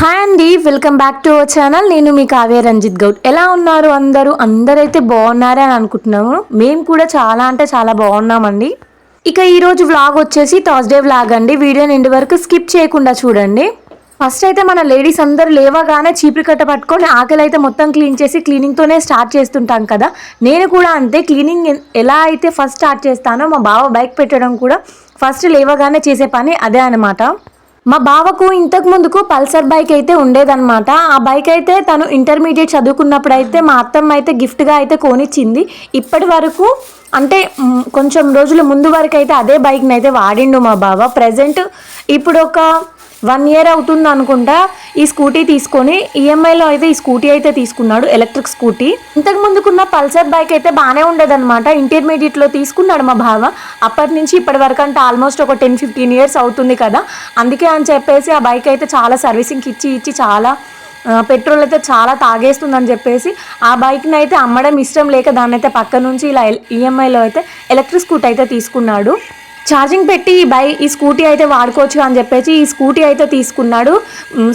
Hi అండి welcome back to our channel నేను మీ కావ్య రంజిత్ గౌడ్. ఎలా ఉన్నారు అందరూ? అందరైతే బాగున్నారే అని అనుకుంటున్నాము. మేము కూడా చాలా అంటే చాలా బాగున్నామండి. ఇక ఈరోజు వ్లాగ్ వచ్చేసి థర్స్డే వ్లాగ్ అండి. వీడియో నిండి వరకు స్కిప్ చేయకుండా చూడండి. ఫస్ట్ అయితే మన లేడీస్ అందరూ లేవగానే చీపురు కట్ట పట్టుకొని ఆకలి అయితే మొత్తం క్లీన్ చేసి క్లీనింగ్తోనే స్టార్ట్ చేస్తుంటాం కదా. నేను కూడా అంతే. క్లీనింగ్ ఎలా అయితే ఫస్ట్ స్టార్ట్ చేస్తానో మా బావ బైక్ పెట్టడం కూడా ఫస్ట్ లేవగానే చేసే పని అదే అనమాట మా బావకు ఇంతకు ముందుకు పల్సర్ బైక్ అయితే ఉండేదన్నమాట. ఆ బైక్ అయితే తను ఇంటర్మీడియట్ చదువుకున్నప్పుడు అయితే మా అత్తమ్మ అయితే గిఫ్ట్గా అయితే కొనిచ్చింది. ఇప్పటి వరకు అంటే కొంచెం రోజుల ముందు వరకు అయితే అదే బైక్ని అయితే వాడిండు మా బావ. ప్రజెంట్ ఇప్పుడు ఒక వన్ ఇయర్ అవుతుంది అనుకుంటా ఈ స్కూటీ తీసుకొని ఈఎంఐలో అయితే ఈ స్కూటీ అయితే తీసుకున్నాడు ఎలక్ట్రిక్ స్కూటీ. ఇంతకు ముందుకున్న పల్సర్ బైక్ అయితే బాగానే ఉండేదన్నమాట. ఇంటర్మీడియట్లో తీసుకున్నాడు మా బావ. అప్పటి నుంచి ఇప్పటి వరకు అంటే ఆల్మోస్ట్ ఒక టెన్ ఫిఫ్టీన్ ఇయర్స్ అవుతుంది కదా. అందుకే అని చెప్పేసి ఆ బైక్ అయితే చాలా సర్వీసింగ్ ఇచ్చి ఇచ్చి చాలా పెట్రోల్ అయితే చాలా తాగేస్తుందని చెప్పేసి ఆ బైక్ని అయితే అమ్మడం ఇష్టం లేక దాన్ని అయితే పక్క నుంచి ఇలా ఈఎంఐలో అయితే ఎలక్ట్రిక్ స్కూటీ అయితే తీసుకున్నాడు. ఛార్జింగ్ పెట్టి ఈ బై ఈ స్కూటీ అయితే వాడుకోవచ్చు అని చెప్పేసి ఈ స్కూటీ అయితే తీసుకున్నాడు.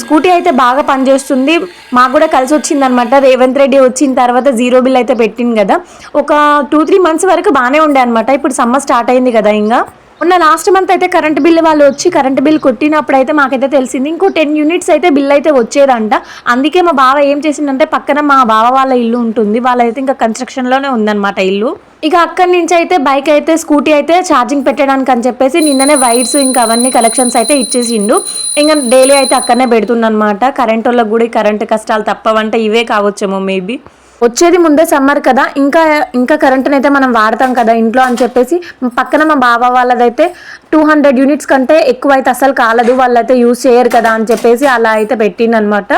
స్కూటీ అయితే బాగా పనిచేస్తుంది. మాకు కూడా కలిసి వచ్చింది అనమాట రేవంత్ రెడ్డి వచ్చిన తర్వాత జీరో బిల్ అయితే పెట్టింది కదా. ఒక టూ త్రీ మంత్స్ వరకు బాగానే ఉండే అనమాట ఇప్పుడు సమ్మర్ స్టార్ట్ అయింది కదా ఇంకా. మొన్న లాస్ట్ మంత్ అయితే కరెంట్ బిల్ వాళ్ళు వచ్చి కరెంట్ బిల్ కొట్టినప్పుడు అయితే మాకైతే తెలిసింది. ఇంకో టెన్ యూనిట్స్ అయితే బిల్ అయితే వచ్చేదంట. అందుకే మా బావ ఏం చేసిందంటే పక్కన మా బావ వాళ్ళ ఇల్లు ఉంటుంది. వాళ్ళైతే ఇంకా కన్స్ట్రక్షన్లోనే ఉందన్నమాట ఇల్లు. ఇక అక్కడి నుంచి అయితే బైక్ అయితే స్కూటీ అయితే ఛార్జింగ్ పెట్టడానికి అని చెప్పేసి నిన్ననే వైర్స్ ఇంకా అవన్నీ కలెక్షన్స్ అయితే ఇచ్చేసిండు. ఇంకా డైలీ అయితే అక్కడనే పెడుతుందన్నమాట. కరెంట్ వాళ్ళకి కూడా ఈ కరెంట్ కష్టాలు తప్పవంటే ఇవే కావచ్చేమో మేబీ వచ్చేది ముందే సమ్మర్ కదా ఇంకా ఇంకా కరెంట్ని అయితే మనం వాడతాం కదా ఇంట్లో అని చెప్పేసి పక్కన మా బావ వాళ్ళదైతే టూ హండ్రెడ్ యూనిట్స్ కంటే ఎక్కువ అయితే అసలు కాలదు వాళ్ళైతే యూజ్ చేయరు కదా అని చెప్పేసి అలా అయితే పెట్టిందనమాట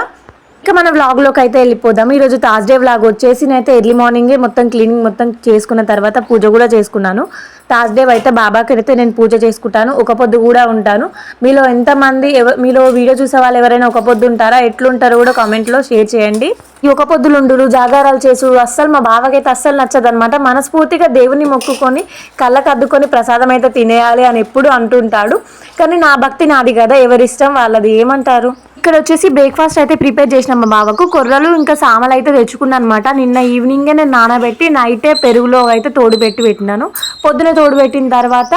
ఇంకా మన వ్లాగ్లోకి అయితే వెళ్ళిపోదాం. ఈరోజు థర్స్డే వ్లాగ్ వచ్చేసి నేనైతే ఎర్లీ మార్నింగే మొత్తం క్లీనింగ్ మొత్తం చేసుకున్న తర్వాత పూజ కూడా చేసుకున్నాను. థర్స్డే అయితే బాబాకి అయితే నేను పూజ చేసుకుంటాను. ఒక పొద్దు కూడా ఉంటాను. మీలో ఎంతమంది ఎవ మీలో వీడియో చూసే వాళ్ళు ఎవరైనా ఒక పొద్దు ఉంటారా? ఎట్లుంటారో కూడా కామెంట్లో షేర్ చేయండి. ఈ ఒక పొద్దులు ఉండులు జాగారాలు చేసు అస్సలు మా బావకైతే అస్సలు నచ్చదు అనమాట మనస్ఫూర్తిగా దేవుని మొక్కుకొని కళ్ళకు అద్దుకొని ప్రసాదం అయితే తినేయాలి అని ఎప్పుడు అంటుంటాడు. కానీ నా భక్తి నాది కదా ఎవరిష్టం వాళ్ళది. ఏమంటారు? ఇక్కడ వచ్చేసి బ్రేక్ఫాస్ట్ అయితే ప్రిపేర్ చేసిన మా బావకు కొర్రలు ఇంకా సామలు అయితే తెచ్చుకున్నాను అనమాట నిన్న ఈవినింగే నేను నానబెట్టి నైటే పెరుగులో అయితే తోడు పెట్టి పెట్టినాను. పొద్దున తోడు పెట్టిన తర్వాత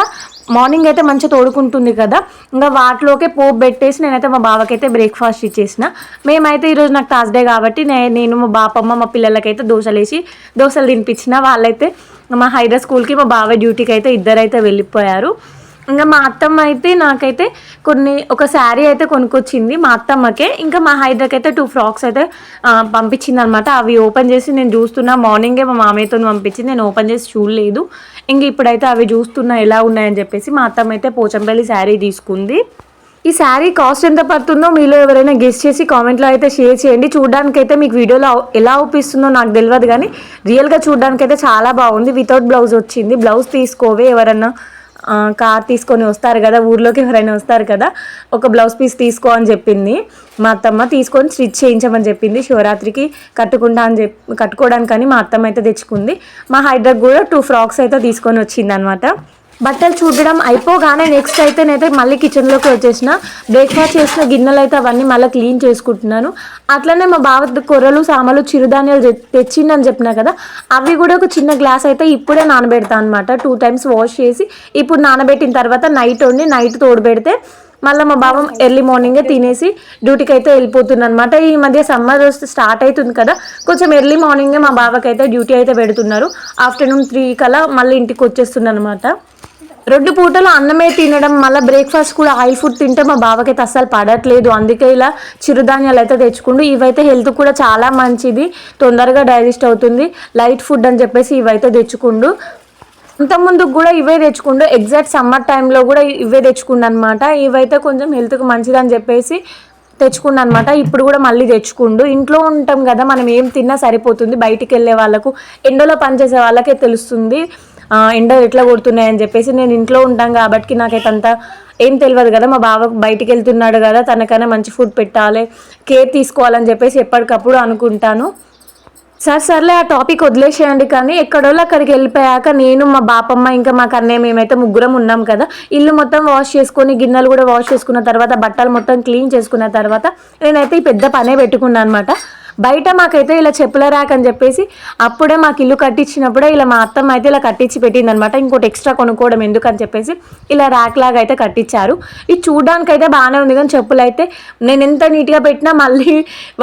మార్నింగ్ అయితే మంచిగా తోడుకుంటుంది కదా. ఇంకా వాటిలోకే పోపు పెట్టేసి నేనైతే మా బావకైతే బ్రేక్ఫాస్ట్ ఇచ్చేసిన. మేమైతే ఈరోజు నాకు థర్స్డే కాబట్టి నేను మా బాపమ్మ మా పిల్లలకైతే దోశలు వేసి దోశలు తినిపించిన. వాళ్ళైతే మా హైదరా స్కూల్కి మా బావ డ్యూటీకి అయితే ఇద్దరైతే వెళ్ళిపోయారు. ఇంకా మా అత్తమ్మ అయితే నాకైతే కొన్ని ఒక శారీ అయితే కొనుక్కొచ్చింది మా అత్తమ్మకే. ఇంకా మా హైదర్కి అయితే టూ ఫ్రాక్స్ అయితే పంపించింది అనమాట అవి ఓపెన్ చేసి నేను చూస్తున్నా. మార్నింగే మా మామయ్యతో పంపించింది. నేను ఓపెన్ చేసి చూడలేదు. ఇంక ఇప్పుడైతే అవి చూస్తున్నా ఎలా ఉన్నాయని చెప్పేసి మా అత్తమ్మ అయితే పోచంపల్లి శారీ తీసుకుంది. ఈ శారీ కాస్ట్ ఎంత పడుతుందో మీలో ఎవరైనా గెస్ట్ చేసి కామెంట్లో అయితే షేర్ చేయండి. చూడడానికి అయితే మీకు వీడియోలో ఎలా అవుపిస్తుందో నాకు తెలియదు కానీ రియల్గా చూడడానికి అయితే చాలా బాగుంది. వితౌట్ బ్లౌజ్ వచ్చింది. బ్లౌజ్ తీసుకోవే ఎవరన్నా కార్ తీసుకొని వస్తారు కదా ఊర్లోకి ఎవరైనా వస్తారు కదా ఒక బ్లౌజ్ పీస్ తీసుకో అని చెప్పింది. మా అత్తమ్మ తీసుకొని స్టిచ్ చేయించమని చెప్పింది. శివరాత్రికి కట్టుకుంటా అని చెప్పి కట్టుకోవడానికని మా అత్తమ్మ అయితే తెచ్చుకుంది. మా హైదర్ కూడా టూ ఫ్రాక్స్ అయితే తీసుకొని వచ్చింది అనమాట బట్టలు చూడడం అయిపోగానే నెక్స్ట్ అయితే నేనైతే మళ్ళీ కిచెన్లోకి వచ్చేసిన. బ్రేక్ఫాస్ట్ చేసిన గిన్నెలు అయితే అవన్నీ మళ్ళీ క్లీన్ చేసుకుంటున్నాను. అట్లనే మా బావ కొర్రలు సామలు చిరుధాన్యాలు తె- తెచ్చిండని చెప్పినా కదా అవి కూడా ఒక చిన్న గ్లాస్ అయితే ఇప్పుడే నానబెడతాను అనమాట టూ టైమ్స్ వాష్ చేసి ఇప్పుడు నానబెట్టిన తర్వాత నైట్ వండి నైట్ తోడుపెడితే మళ్ళీ మా బావ ఎర్లీ మార్నింగే తినేసి డ్యూటీకి అయితే వెళ్ళిపోతుంది అనమాట ఈ మధ్య సమ్మర్ స్టార్ట్ అవుతుంది కదా కొంచెం ఎర్లీ మార్నింగే మా బావకి అయితే డ్యూటీ అయితే పెడుతున్నారు. ఆఫ్టర్నూన్ త్రీ కల్లా మళ్ళీ ఇంటికి వచ్చేస్తుంది అనమాట రెండు పూటలు అన్నమే తినడం మళ్ళీ బ్రేక్ఫాస్ట్ కూడా ఆయిల్ ఫుడ్ తింటే మా బావకైతే అస్సలు పడట్లేదు. అందుకే ఇలా చిరుధాన్యాలు అయితే తెచ్చుకుండు. ఇవైతే హెల్త్ కూడా చాలా మంచిది. తొందరగా డైజెస్ట్ అవుతుంది. లైట్ ఫుడ్ అని చెప్పేసి ఇవైతే తెచ్చుకుండు. ఇంతకుముందు కూడా ఇవే తెచ్చుకుండు. ఎగ్జాక్ట్ సమ్మర్ టైంలో కూడా ఇవే తెచ్చుకుండు అనమాట ఇవైతే కొంచెం హెల్త్కి మంచిదని చెప్పేసి తెచ్చుకుండు అనమాట ఇప్పుడు కూడా మళ్ళీ తెచ్చుకుండు. ఇంట్లో ఉంటాం కదా మనం ఏం తిన్నా సరిపోతుంది. బయటికి వెళ్ళే వాళ్ళకు ఎండలో పనిచేసే వాళ్ళకే తెలుస్తుంది. ఎండలు ఎట్లా కొడుతున్నాయని చెప్పేసి నేను ఇంట్లో ఉంటాం కాబట్టి నాకైతే అంత ఏం తెలియదు కదా. మా బావ బయటికి వెళ్తున్నాడు కదా తనకైనా మంచి ఫుడ్ పెట్టాలి కేర్ తీసుకోవాలని చెప్పేసి ఎప్పటికప్పుడు అనుకుంటాను. సార్ సర్లే ఆ టాపిక్ వదిలేసేయండి కానీ ఎక్కడోళ్ళు అక్కడికి వెళ్ళిపోయాక నేను మా బాపమ్మ ఇంకా మా కన్నయ్య మేమైతే ముగ్గురం ఉన్నాం కదా. ఇల్లు మొత్తం వాష్ చేసుకొని గిన్నెలు కూడా వాష్ చేసుకున్న తర్వాత బట్టలు మొత్తం క్లీన్ చేసుకున్న తర్వాత నేనైతే ఈ పెద్ద పనే పెట్టుకున్నాను అనమాట బయట మాకైతే ఇలా చెప్పుల ర్యాక్ అని చెప్పేసి అప్పుడే మాకు ఇల్లు కట్టించినప్పుడే ఇలా మా అత్తమ్మ అయితే ఇలా కట్టించి పెట్టింది అనమాట ఇంకోటి ఎక్స్ట్రా కొనుక్కోవడం ఎందుకని చెప్పేసి ఇలా ర్యాక్ లాగా అయితే కట్టించారు. ఇది చూడడానికి అయితే బాగానే ఉంది కానీ చెప్పులు అయితే నేను ఎంత నీట్గా పెట్టినా మళ్ళీ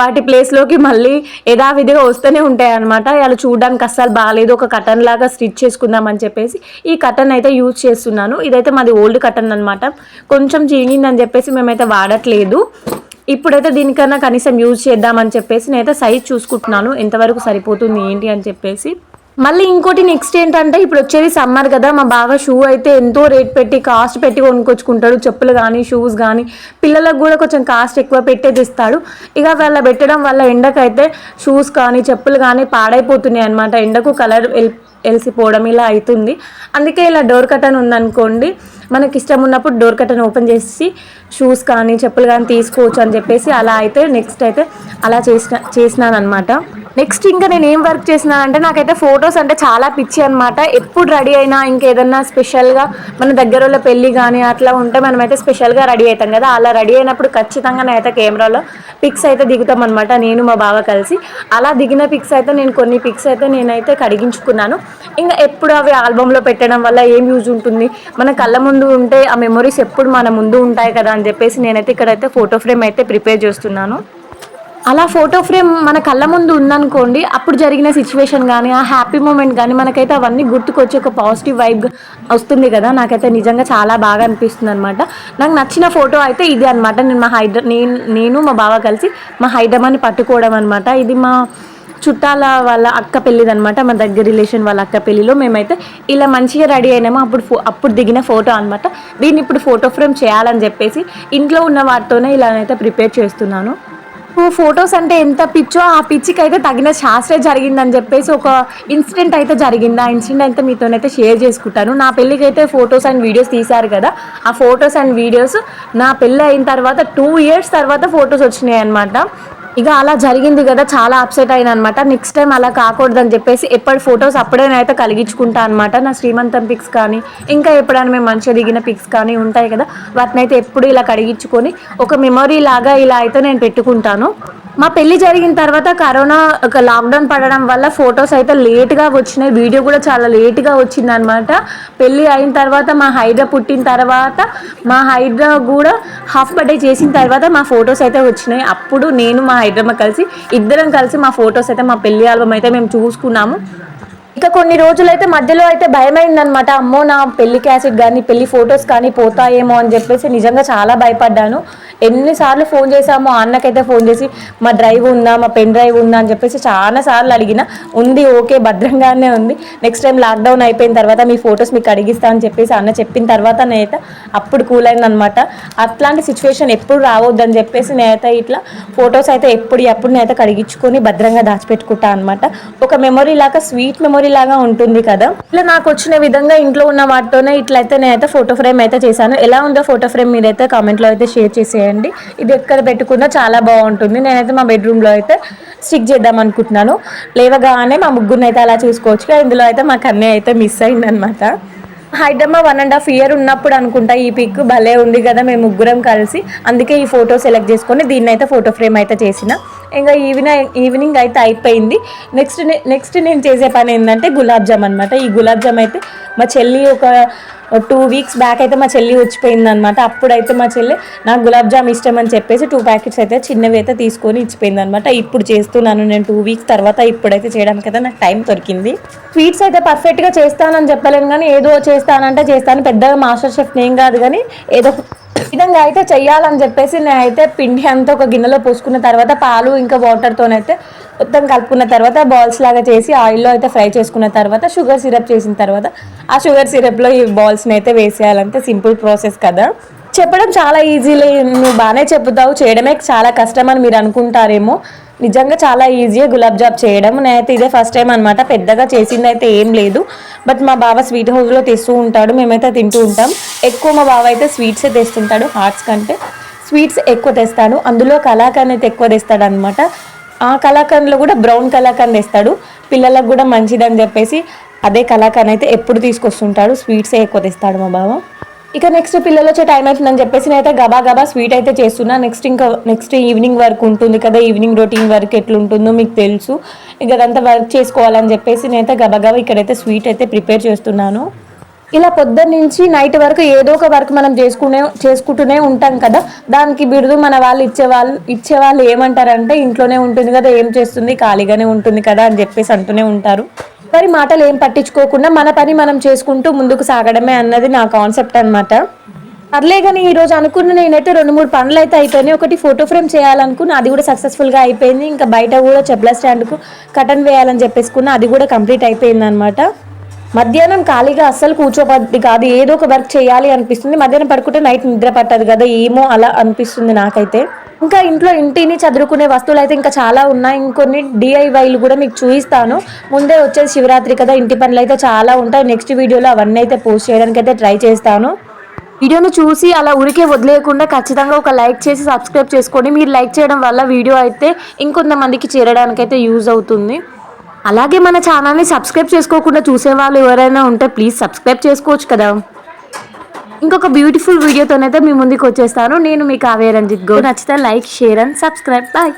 వాటి ప్లేస్లోకి మళ్ళీ యథావిధిగా వస్తూనే ఉంటాయి అనమాట ఇలా చూడడానికి అస్సలు బాగాలేదు ఒక కటన్ లాగా స్టిచ్ చేసుకుందాం అని చెప్పేసి ఈ కటన్ అయితే యూజ్ చేస్తున్నాను. ఇదైతే మాది ఓల్డ్ కటన్ అనమాట కొంచెం చీనిందని చెప్పేసి మేమైతే వాడట్లేదు. ఇప్పుడైతే దీనికన్నా కనీసం యూజ్ చేద్దామని చెప్పేసి నేనైతే సైజ్ చూసుకుంటున్నాను. ఎంతవరకు సరిపోతుంది ఏంటి అని చెప్పేసి. మళ్ళీ ఇంకోటి నెక్స్ట్ ఏంటంటే ఇప్పుడు వచ్చేది సమ్మర్ కదా మా బాగా షూ అయితే ఎంతో రేట్ పెట్టి కాస్ట్ పెట్టి కొనుక్కొచ్చుకుంటాడు. చెప్పులు కానీ షూస్ కానీ పిల్లలకు కూడా కొంచెం కాస్ట్ ఎక్కువ పెట్టేది ఇస్తాడు ఇక వాళ్ళ పెట్టడం వల్ల ఎండకైతే షూస్ కానీ చెప్పులు కానీ పాడైపోతున్నాయి అనమాట ఎండకు కలర్ ఎలిసిపోవడం ఇలా అవుతుంది. అందుకే ఇలా డోర్ కటన్ ఉందనుకోండి మనకి ఇష్టం ఉన్నప్పుడు డోర్ కట్టను ఓపెన్ చేసి షూస్ కానీ చెప్పులు కానీ తీసుకోవచ్చు అని చెప్పేసి అలా అయితే నెక్స్ట్ అయితే అలా చేసిన చేసినాను అనమాట నెక్స్ట్ ఇంకా నేను ఏం వర్క్ చేసినానంటే నాకైతే ఫొటోస్ అంటే చాలా పిచ్చి అనమాట ఎప్పుడు రెడీ అయినా ఇంకేదన్నా స్పెషల్గా మన దగ్గరలో పెళ్ళి కానీ అట్లా ఉంటే మనమైతే స్పెషల్గా రెడీ అవుతాం కదా. అలా రెడీ అయినప్పుడు ఖచ్చితంగా నేనైతే కెమెరాలో పిక్స్ అయితే దిగుతాం అనమాట నేను మా బావ కలిసి. అలా దిగిన పిక్స్ అయితే నేను కొన్ని పిక్స్ అయితే నేనైతే కడిగించుకున్నాను. ఇంకా ఎప్పుడు అవి ఆల్బంలో పెట్టడం వల్ల ఏం యూజ్ ఉంటుంది? మన కళ్ళ ముందు ఉంటే ఆ మెమొరీస్ ఎప్పుడు మన ముందు ఉంటాయి కదా అని చెప్పేసి నేనైతే ఇక్కడైతే ఫోటో ఫ్రేమ్ అయితే ప్రిపేర్ చేస్తున్నాను. అలా ఫోటో ఫ్రేమ్ మన కళ్ళ ముందు ఉందనుకోండి అప్పుడు జరిగిన సిచ్యువేషన్ కానీ ఆ హ్యాపీ మూమెంట్ కానీ మనకైతే అవన్నీ గుర్తుకొచ్చి ఒక పాజిటివ్ వైబ్ వస్తుంది కదా. నాకైతే నిజంగా చాలా బాగా అనిపిస్తుంది అనమాట నాకు నచ్చిన ఫోటో అయితే ఇది అనమాట నేను మా హైడ్ర నేను నేను మా బావ కలిసి మా హైడ్రమాని పట్టుకోవడం అనమాట ఇది మా చుట్టాల వాళ్ళ అక్క పెళ్ళిదనమాట మా దగ్గర రిలేషన్ వాళ్ళ అక్క పెళ్ళిలో మేమైతే ఇలా మంచిగా రెడీ అయినామో. అప్పుడు ఫో అప్పుడు దిగిన ఫోటో అనమాట దీన్ని ఇప్పుడు ఫోటో ఫ్రేమ్ చేయాలని చెప్పేసి ఇంట్లో ఉన్న వాటితోనే ఇలానైతే ప్రిపేర్ చేస్తున్నాను. ఫొటోస్ అంటే ఎంత పిచ్చో ఆ పిచ్చికి అయితే తగిన శాస్త్రే జరిగిందని చెప్పేసి ఒక ఇన్సిడెంట్ అయితే జరిగింది. ఆ ఇన్సిడెంట్ అయితే మీతోనైతే షేర్ చేసుకుంటాను. నా పెళ్ళికి అయితే ఫొటోస్ అండ్ వీడియోస్ తీశారు కదా ఆ ఫొటోస్ అండ్ వీడియోస్ నా పెళ్ళి అయిన తర్వాత టూ ఇయర్స్ తర్వాత ఫొటోస్ వచ్చినాయి అనమాట ఇక అలా జరిగింది కదా చాలా అప్సెట్ అయిన అనమాట నెక్స్ట్ టైం అలా కాకూడదని చెప్పేసి ఎప్పటి ఫొటోస్ అప్పుడే నేనైతే కలిగించుకుంటా అనమాట నా శ్రీమంతం పిక్స్ కానీ ఇంకా ఎప్పుడైనా మేము మంచిగా దిగిన పిక్స్ కానీ ఉంటాయి కదా వాటిని అయితే ఎప్పుడు ఇలా కడిగించుకొని ఒక మెమొరీ లాగా ఇలా అయితే నేను పెట్టుకుంటాను. మా పెళ్ళి జరిగిన తర్వాత కరోనా ఒక లాక్డౌన్ పడడం వల్ల ఫొటోస్ అయితే లేట్గా వచ్చినాయి. వీడియో కూడా చాలా లేట్గా వచ్చింది అనమాట పెళ్ళి అయిన తర్వాత మా హైడ్రా పుట్టిన తర్వాత మా హైడ్రా కూడా హాఫ్ బర్త్డే చేసిన తర్వాత మా ఫొటోస్ అయితే వచ్చినాయి. అప్పుడు నేను మా హైడ్రమ్మ కలిసి ఇద్దరం కలిసి మా ఫొటోస్ అయితే మా పెళ్ళి ఆల్బమ్ అయితే మేము చూసుకున్నాము. ఇక కొన్ని రోజులైతే మధ్యలో అయితే భయమైంది అనమాట అమ్మో నా పెళ్ళి క్యాసెట్ కానీ పెళ్ళి ఫొటోస్ కానీ పోతాయేమో అని చెప్పేసి నిజంగా చాలా భయపడ్డాను. ఎన్నిసార్లు ఫోన్ చేసామో అన్నకైతే ఫోన్ చేసి మా డ్రైవ్ ఉందా? మా పెన్ డ్రైవ్ ఉందా? అని చెప్పేసి చాలా సార్లు అడిగిన. ఉంది ఓకే భద్రంగానే ఉంది. నెక్స్ట్ టైం లాక్డౌన్ అయిపోయిన తర్వాత మీ ఫొటోస్ మీకు అడిగిస్తా అని చెప్పేసి అన్న చెప్పిన తర్వాత నేనైతే అప్పుడు కూల్ అయిందనమాట అట్లాంటి సిచ్యువేషన్ ఎప్పుడు రావద్దని చెప్పేసి నేనైతే ఇట్లా ఫొటోస్ అయితే ఎప్పుడు ఎప్పుడు నేనైతే కడిగించుకొని భద్రంగా దాచిపెట్టుకుంటా అనమాట ఒక మెమొరీ లాగా స్వీట్ మెమొరీ లాగా ఉంటుంది కదా. ఇట్లా నాకు వచ్చిన విధంగా ఇంట్లో ఉన్న వాటితోనే ఇట్లయితే నేనైతే ఫోటో ఫ్రేమ్ అయితే చేశాను. ఎలా ఉందో ఫోటో ఫ్రేమ్ మీరైతే కామెంట్లో అయితే షేర్ చేసేయండి. ఇది ఎక్కడ పెట్టుకున్నా చాలా బాగుంటుంది. నేనైతే మా బెడ్రూమ్లో అయితే స్టిక్ చేద్దాం అనుకుంటున్నాను. లేవగానే మా ముగ్గురిని అయితే అలా చూసుకోవచ్చు ఇందులో అయితే మా కన్నయ్య అయితే మిస్ అయిందనమాట Hyderabad one and half year ఉన్నప్పుడు అనుకుంటా ఈ పిక్ భలే ఉంది కదా. మేము ముగ్గురం కలిసి అందుకే ఈ ఫోటో సెలెక్ట్ చేసుకొని దీన్ని అయితే ఫోటో ఫ్రేమ్ అయితే చేసిన. ఇంకా ఈవినింగ్ ఈవినింగ్ అయితే అయిపోయింది. నెక్స్ట్ నెక్స్ట్ నేను చేసే పని ఏంటంటే గులాబ్ జామ్ అనమాట ఈ గులాబ్ జామ్ అయితే మా చెల్లి ఒక టూ వీక్స్ బ్యాక్ అయితే మా చెల్లి వచ్చిపోయింది అనమాట అప్పుడైతే మా చెల్లి నాకు గులాబ్ జామ్ ఇష్టం అని చెప్పేసి టూ ప్యాకెట్స్ అయితే చిన్నవి అయితే తీసుకొని ఇచ్చిపోయింది అనమాట ఇప్పుడు చేస్తున్నాను నేను టూ వీక్స్ తర్వాత ఇప్పుడైతే చేయడానికి అయితే నాకు టైం దొరికింది. స్వీట్స్ అయితే పర్ఫెక్ట్గా చేస్తానని చెప్పలేను కానీ ఏదో చేస్తానంటే చేస్తాను. పెద్దగా మాస్టర్ షెఫ్ నేను కాదు కానీ ఏదో విధంగా అయితే చెయ్యాలని చెప్పేసి నేనైతే పిండి అంతా ఒక గిన్నెలో పోసుకున్న తర్వాత పాలు ఇంకా వాటర్తోనైతే మొత్తం కలుపుకున్న తర్వాత బాల్స్ లాగా చేసి ఆయిల్లో అయితే ఫ్రై చేసుకున్న తర్వాత షుగర్ సిరప్ చేసిన తర్వాత ఆ షుగర్ సిరప్లో ఈ బాల్స్ని అయితే వేసేయాలంటే సింపుల్ ప్రాసెస్ కదా. చెప్పడం చాలా ఈజీలే నువ్వు బాగానే చెప్తావు చేయడమే చాలా కష్టం అని మీరు అనుకుంటారేమో. నిజంగా చాలా ఈజీగా గులాబ్ జాబ్ చేయడం. నేనైతే ఇదే ఫస్ట్ టైం అనమాట పెద్దగా చేసింది అయితే ఏం లేదు. బట్ మా బావ స్వీట్ హౌస్లో తెస్తూ ఉంటాడు. మేమైతే తింటూ ఉంటాం. ఎక్కువ మా బావ అయితే స్వీట్సే తెస్తుంటాడు. హార్ట్స్ కంటే స్వీట్స్ ఎక్కువ తెస్తాడు. అందులో కలాకండ్ అయితే ఎక్కువ తెస్తాడు అనమాట ఆ కలాకండ్లో కూడా బ్రౌన్ కలాకండ్ తెస్తాడు. పిల్లలకు కూడా మంచిదని చెప్పేసి అదే కళాకండ్ అయితే ఎప్పుడు తీసుకొస్తుంటాడు. స్వీట్సే ఎక్కువ తెస్తాడు మా బావ. ఇక నెక్స్ట్ పిల్లలు వచ్చే టైం అవుతుందని చెప్పేసి నేనైతే గబా గబా స్వీట్ అయితే చేస్తున్నా. నెక్స్ట్ ఇంకా నెక్స్ట్ ఈవినింగ్ వరకు ఉంటుంది కదా ఈవినింగ్ రొటీన్ వర్క్ ఎట్లుంటుందో మీకు తెలుసు. ఇక అదంతా వర్క్ చేసుకోవాలని చెప్పేసి నేనైతే గబా గబా ఇక్కడైతే స్వీట్ అయితే ప్రిపేర్ చేస్తున్నాను. ఇలా పొద్దున్న నుంచి నైట్ వరకు ఏదో ఒక వర్క్ మనం చేసుకునే చేసుకుంటూనే ఉంటాం కదా. దానికి బిరుదు మన వాళ్ళు ఇచ్చే వాళ్ళు ఇచ్చే వాళ్ళు ఏమంటారంటే ఇంట్లోనే ఉంటుంది కదా ఏం చేస్తుంది? ఖాళీగానే ఉంటుంది కదా అని చెప్పేసి అంటూనే ఉంటారు. ఎవరి మాటలు ఏం పట్టించుకోకుండా మన పని మనం చేసుకుంటూ ముందుకు సాగడమే అన్నది నా కాన్సెప్ట్ అనమాట పర్లే కానీ ఈరోజు అనుకున్న నేనైతే రెండు మూడు పనులు అయితే అయిపోయినాయి. ఒకటి ఫోటో ఫ్రేమ్ చేయాలనుకున్న అది కూడా సక్సెస్ఫుల్గా అయిపోయింది. ఇంకా బయట కూడా చెప్పుల స్టాండ్కు కటన్ వేయాలని చెప్పేసుకున్న అది కూడా కంప్లీట్ అయిపోయింది అనమాట మధ్యాహ్నం ఖాళీగా అస్సలు కూర్చోబద్ది కాదు ఏదో ఒక వర్క్ చేయాలి అనిపిస్తుంది. మధ్యాహ్నం పడుకుంటే నైట్ నిద్ర పట్టదు కదా ఏమో అలా అనిపిస్తుంది నాకైతే. ఇంకా ఇంట్లో ఇంటిని చదువుకునే వస్తువులు అయితే ఇంకా చాలా ఉన్నాయి. ఇంకొన్ని డిఐవైలు కూడా మీకు చూపిస్తాను. ముందే వచ్చేది శివరాత్రి కదా ఇంటి పనులు అయితే చాలా ఉంటాయి. నెక్స్ట్ వీడియోలో అవన్నీ అయితే పోస్ట్ చేయడానికి అయితే ట్రై చేస్తాను. వీడియోను చూసి అలా ఉరికే వదిలేయకుండా ఖచ్చితంగా ఒక లైక్ చేసి సబ్స్క్రైబ్ చేసుకోండి. మీరు లైక్ చేయడం వల్ల వీడియో అయితే ఇంకొంతమందికి చేరడానికి అయితే యూజ్ అవుతుంది. అలాగే మన ఛానల్ని సబ్స్క్రైబ్ చేసుకోకుండా చూసేవాళ్ళు ఎవరైనా ఉంటే ప్లీజ్ సబ్స్క్రైబ్ చేసుకోవచ్చు కదా. ఇంకొక బ్యూటిఫుల్ వీడియోతోనైతే మీ ముందుకు వచ్చేస్తాను. నేను మీ కావ్య రంజిత్ గౌడ్. నచ్చితే like share and subscribe. Bye